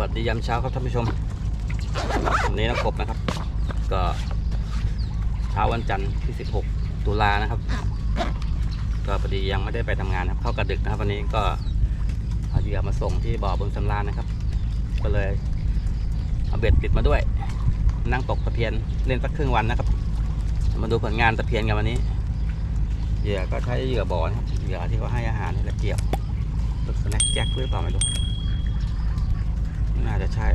วัสดียามเช้าครับท่านผู้ชมวันนี้นักบนะครับ ก็เช้าวันจันทร์ที่ 16 ตุลานะครับ ก็พอดียังไม่ได้ไปทำงานครับเข้ากระดึกนะครับวันนี้ก็เอาเหยื่อมาส่งที่บ่อบึงสำราญนะครับ ก็เลยเอาเบ็ดติดมาด้วย นั่งตกตะเพียนเล่นสักครึ่งวันนะครับ มาดูผลงานตะเพียนกันวันนี้เหยื่อก็ใช้เหยื่อบ่อนะครับเหยื่อที่เขาให้อาหารนี่แหละเกี่ยวสแน็คแจ็คหรือเปล่าไม่รู้ น่าจะใช่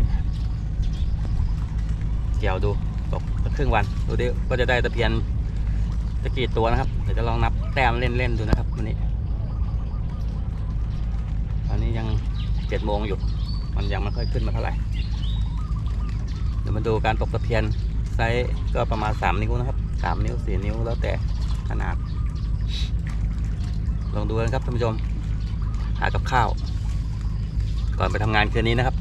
เกี่ยวดูตกสักครึ่งวัน ดูดิก็จะได้ตะเพียนตะกี่ตัวนะครับ เดี๋ยวจะลองนับแต้มเล่นๆดูนะครับวันนี้ ตอนนี้ยังเจ็ดโมงอยู่ มันยังไม่ค่อยขึ้นมาเท่าไหร่ เดี๋ยวมาดูการตกตะเพียนไซส์ก็ประมาณ3นิ้วนะครับ3นิ้ว4นิ้วแล้วแต่ขนาด ลองดูกันครับท่านผู้ชม หากับข้าว ก่อนไปทำงานคืนนี้นะครับ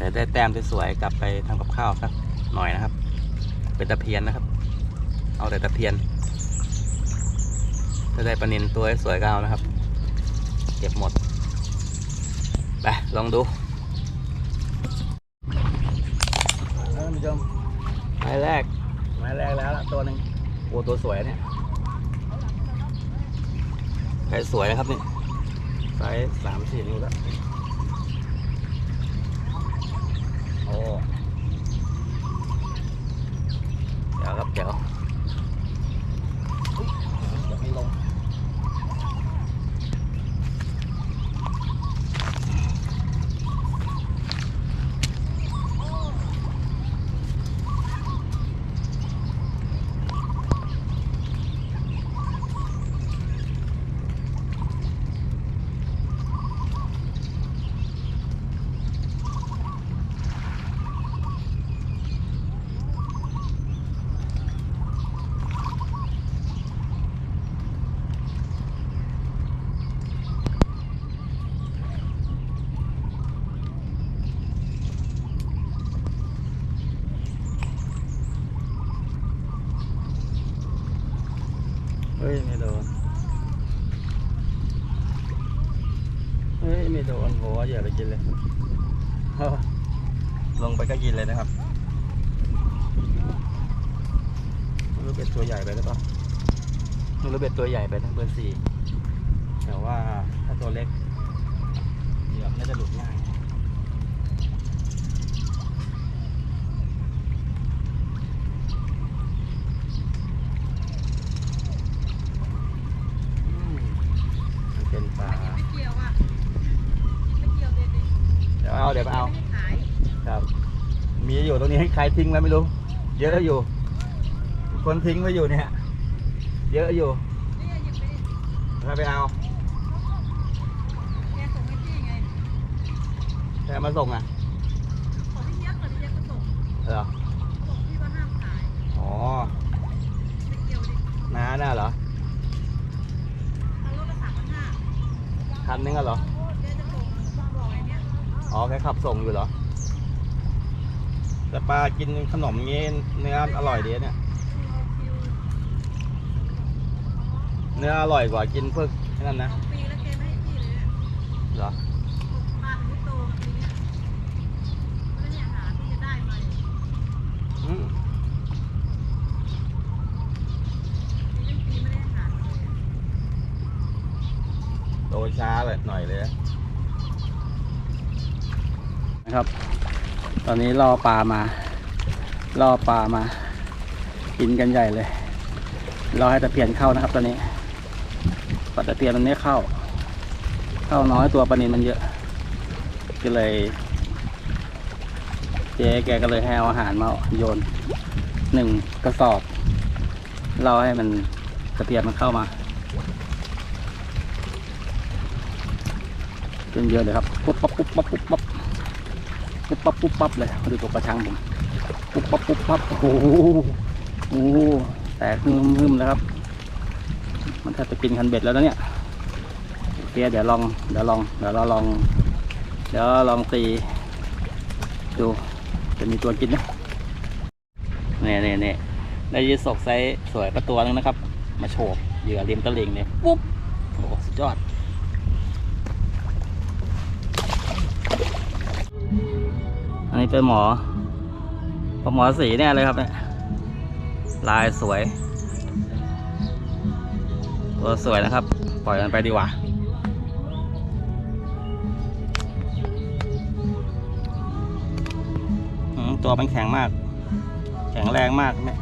จะได้แต้มสวยๆกลับไปทำกับข้าวสักหน่อยนะครับ เป็นตะเพียนนะครับ เอาแต่ตะเพียนถ้าได้ปลานินตัวสวยก็เอานะครับ เก็บหมดไปลองดูท่านผู้ชมไม้แรกไม้แรกแล้วล่ะตัวหนึ่งโอ้ตัวสวยเนี่ยไซส์สวยนะครับนี่ไซส์สามสี่นิ้วแล้ว โอ้เดี๋ยวครับเดี๋ยวอุ๊ยเดี๋ยวไม่ลง เฮ้ย ไม่โดน เฮ้ย ไม่ เหยื่อไปกินเลยเฮ้อลงไปก็กินเลยนะครับไม่รู้เบ็ดตัวใหญ่ไปหรือเปล่าไม่รู้เบ็ดตัวใหญ่ไปนะเบอร์สี่แต่ว่าถ้าตัวเล็กเหยื่อน่จะหลุดง่าย อืมมันเป็นปลา ไม่เกี่ยวอะ ไม่เกี่ยวเด็ดดิ เดี๋ยวเอาเดี๋ยวเอา ไม่ให้ขาย ครับ มีอยู่ตรง นี้ให้ใครทิ้งแล้วไม่รู้ เยอะอยู่ คนทิ้งไว้อยู่เนี่ย เยอะอยู่นี่หยิบไปดิถ้าไปเอาแกส่งให้พี่ไงแค่มาส่งอะขอพี่เย็บก่อนพี่เย็บก็ส่งเหรอบอกพี่ว่าห้ามขายอ๋อไม่เกี่ยวดิน้าน่ะเหรอถ้ารถละสามพันห้าคันนึงอะเหรอแกจะส่งต้องบอกไอ้เนี้ยอ๋อแค่ขับส่งอยู่เหรอ แต่ปลากินขนมงี้เนื้ออร่อยดีเนี่ยเอาคิวเนื้ออร่อยกว่ากินพวกนั่นนะสองปีแล้วแกไม่ให้พี่เลยเนี่ยเหรอปลาถึงไม่โตมาปีเนี้ยไม่ได้หาที่จะได้มาปีอืมนี้ปีไม่ได้หาเลยโตช้าเลยหน่อยเลยนะครับ ตอนนี้ล่อปลามา ล่อปลามา กินกันใหญ่เลย รอให้ตะเพียนเข้านะครับ ตอนนี้ปลาตะเพียนมันไม่เข้า เข้าน้อยตัวปลานินมันเยอะ ก็เลย เจ๊แกก็เลยให้เอาอาหารมาโยนหนึ่งกระสอบรอให้มันตะเพียนมันเข้ามาเป็นเยอะเลยครับปุ๊บปั๊บปุ๊บปั๊บปุ๊บปั๊บ ปุ๊บปั๊บปุ๊บปั๊บเลยมาดูตัวกระชังผมปุ๊บปั๊บปุ๊บปั๊บโอ้โหโอ้โหแตกหึมๆแล้วครับ มันแทบจะกินคันเบ็ดแล้วนะเนี่ยโอเคเดี๋ยวลองเดี๋ยวลองเดี๋ยวเราลองเดี๋ยวลองตีดูจะมีตัวกินไหมเนี่ยเนี่ยเนี่ยได้ยีสกไซส์สวยประตัวนึงนะครับ มาโฉบเหยื่อริมตะลิงเนี่ยปุ๊บโอ้โหสุดยอด อันนี้เป็นหมอปหมอสีเนี่ยเลยครับเนี่ยลายสวย ตัวสวยนะครับ ปล่อยมันไปดีกว่า ตัวมันแข็งมาก แข็งแรงมากเนี่ย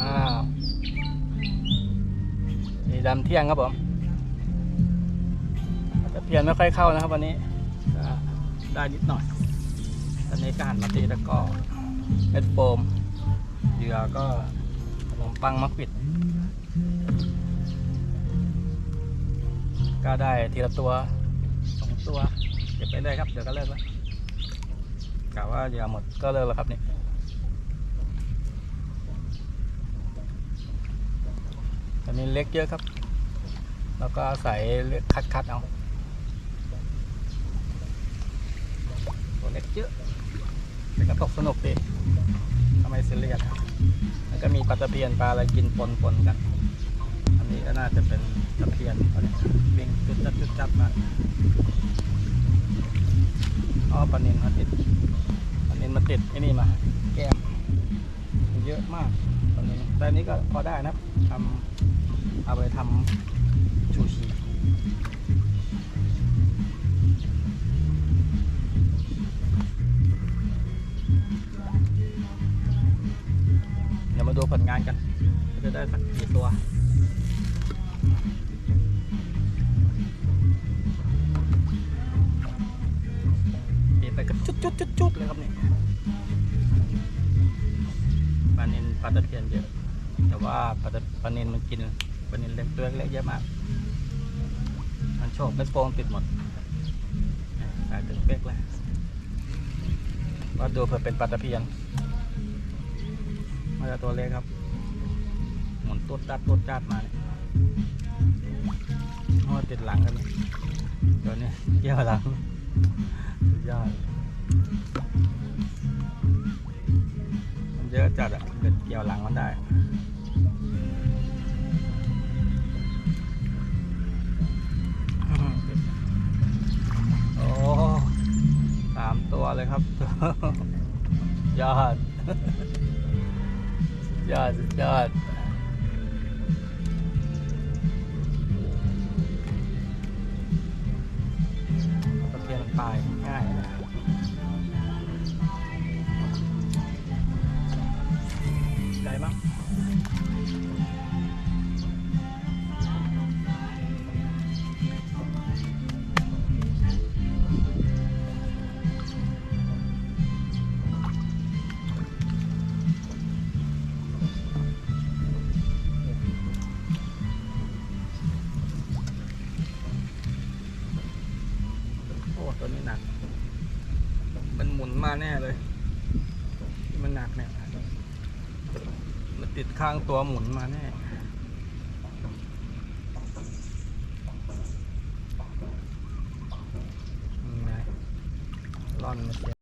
อ้าวสีดำเที่ยงครับผมแต่เพียนไม่ค่อยเข้านะครับวันนี้ได้นิดหน่อยตอนนี้ก็หันมาตีตะก้อเม็ดโฟมเหยื่อก็ขนมปังมะขวิดก็ได้ทีละตัวสองตัว เก็บไปเลยครับ เดี๋ยวก็เลิกแล้วกะว่าเหยื่อหมดก็เลิกแล้วครับนี่ันนี้เล็กเยอะครับ แล้วก็ใส่เลือกคัดคัดๆเอาตัวเล็กเยอะแต่ก็ตกสนุกดีทำไมเสียเรียสแล้วก็มีปลาตะเพียนปลาอะไรกินปนปนๆกัน อันนี้ก็น่าจะเป็นตะเพียนตัวนี้วิ่งจุดจับจุดจับมาอ๋อปลาเนินมาติดปลาเนินมาติดไอ้นี่มา แก้ม เยอะมากตอนนี้แต่อันนี้ก็พอได้นะทำ เอาไปทำชูชีเดี๋ยวมาดูผลงานกัน จะได้สักกี่ตัวปีไปก็จุดจุดจุดจุดเลยครับนี่ปลานินปลาตะเพียนเยอะ แต่ว่าปลาตะปลานินมันกิน ปลานินเล็กตัวเล็กเยอะมาก มันโชคเม็ดโฟงติดหมดกลายเป็นเป๊กเลยว่าดูเผื่อเป็นปลาตะเพียนมาจากตัวเล็กครับหมุนตุ๊ดจัดตุ๊ดจัดมาเนี่ยโอ้ติดหลังกันตัวนี้เกี่ยวหลังสุดยอดมันเยอะจัดอะเกิดเกี่ยวหลังมันได้ ยอด ยอดสุดยอดตะเพียนมันตายง่ายนะใหญ่มาก มันหนักเนี่ยมันติดข้างตัวหมุนมาแน่นี่ไงร่อนมาเสีย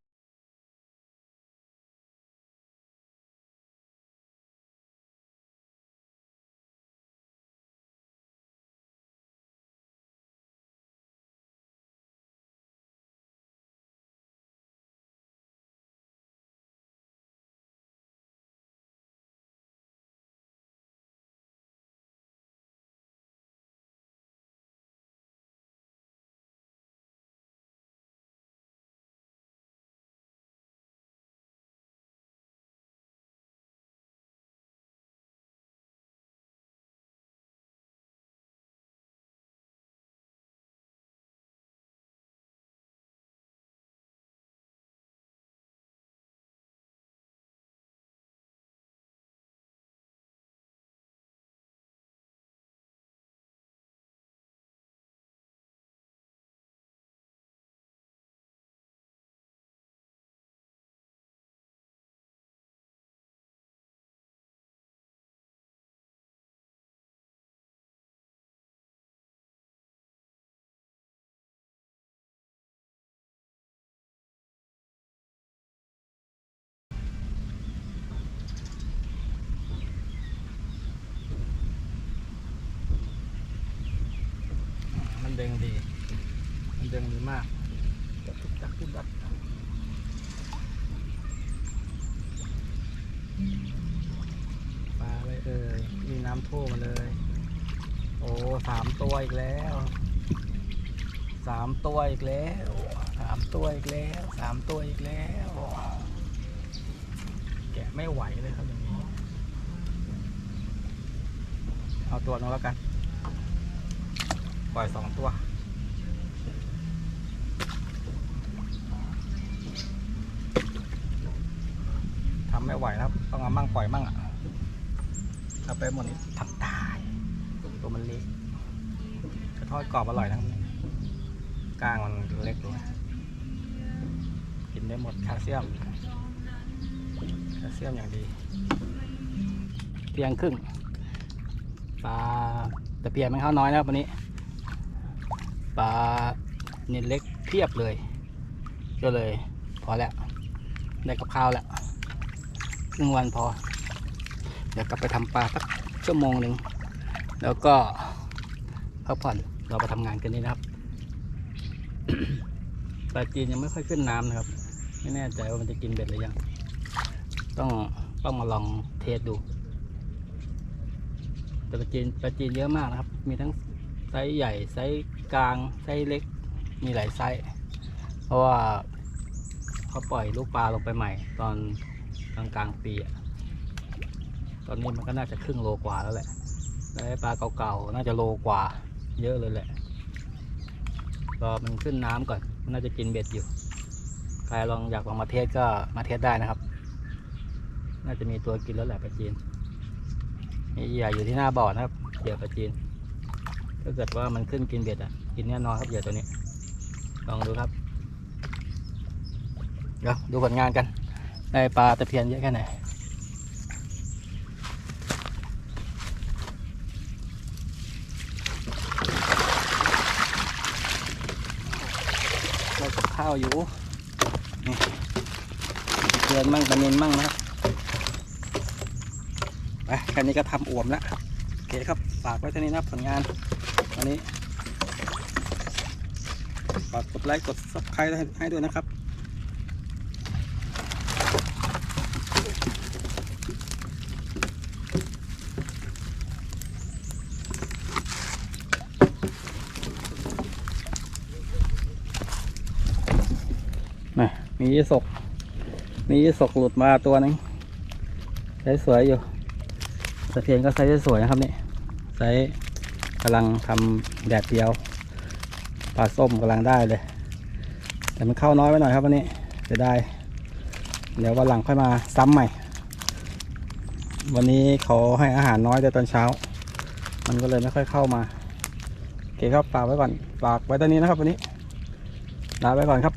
ดี มันดึงดีมากจับทุกจักทุกดักปลาอะไรเอ่ยมีน้ำท่วมมาเลย โอ้สามตัวอีกแล้วสามตัวอีกแล้วสามตัวอีกแล้วสามตัวอีกแล้ว แกะไม่ไหวเลยครับอย่างนี้ เอาตัวนึงแล้วกัน ปล่อยสองตัว ทำไม่ไหวแล้วต้องเอามั่งปล่อยมั่งอะเอาไปหมดนี้ทำตาย ตัวมันเล็กกระทอดกรอบอร่อยนะครับกล้างมันเล็กเลยกินได้หมดแคลเซียมแคลเซียมอย่างดีเที่ยงครึ่งปลาแตะเพียนมันเข้าน้อยนะวันนี้ ปลาเน็ตเล็กเพียบเลย ก็เลยพอแล้วได้กับข้าวแล้วครึ่งวันพอ เดี๋ยวกลับไปทำปลาสักชั่วโมงหนึ่งแล้วก็พักผ่อนเราไปทำงานกันนี่นะครับปลาจีนยังไม่ค่อยขึ้นน้ำนะครับ ไม่แน่ใจว่ามันจะกินเบ็ดหรือยัง ต้องต้องมาลองเทสดูแต่ปลาจีนปลาจีนเยอะมากนะครับ มีทั้งไซส์ใหญ่ไซส์ กลางไซส์เล็กมีหลายไซส์เพราะว่าเขาปล่อยลูกปลาลงไปใหม่ ตอนกลางกลางๆปีอะตอนนี้มันก็น่าจะครึ่งโลกว่าแล้วแหละแล้วปลาเก่าๆน่าจะโลกว่า เยอะเลยแหละรอมันขึ้นน้ำก่อนมันน่าจะกินเบ็ดอยู่ใครลองอยากลองมาเทสก็มาเทสได้นะครับ น่าจะมีตัวกินแล้วแหละปลาจีนมีเหยื่ออยู่ที่หน้าบ่อนะครับเหยื่อปลาจีน ถ้าเกิดว่ามันขึ้นกินเบ็ดอะ กินแน่นอนครับเหยื่อตัวนี้ ลองดูครับ เดี๋ยวดูผลงานกัน ได้ปลาตะเพียนเยอะแค่ไหนเรากับข้าวอยู่นี่เดือนมั่งตะเนินมั่งนะครับไปแค่นี้ก็ทำอวมแล้วโอเคครับ ฝากไว้เท่านี้นะผลงาน วันนี้ฝากกดไลค์กด subscribe ให้ด้วยนะครับ น่ะ มียี่สก มียี่สกหลุดมาตัวหนึงไซส์สวยอยู่ตะเพียนก็ไซส์สวยนะครับนี่ไซส์ กำลังทำแดดเดียวปลาส้มกำลังได้เลย แต่มันเข้าน้อยไปหน่อยครับวันนี้จะได้ เดี๋ยววันหลังค่อยมาซ้ำใหม่ วันนี้เขาให้อาหารน้อยแต่ตอนเช้า มันก็เลยไม่ค่อยเข้ามาโอเคครับฝากไว้ก่อนฝากไว้ตอนนี้นะครับวันนี้ลาไปก่อนครับ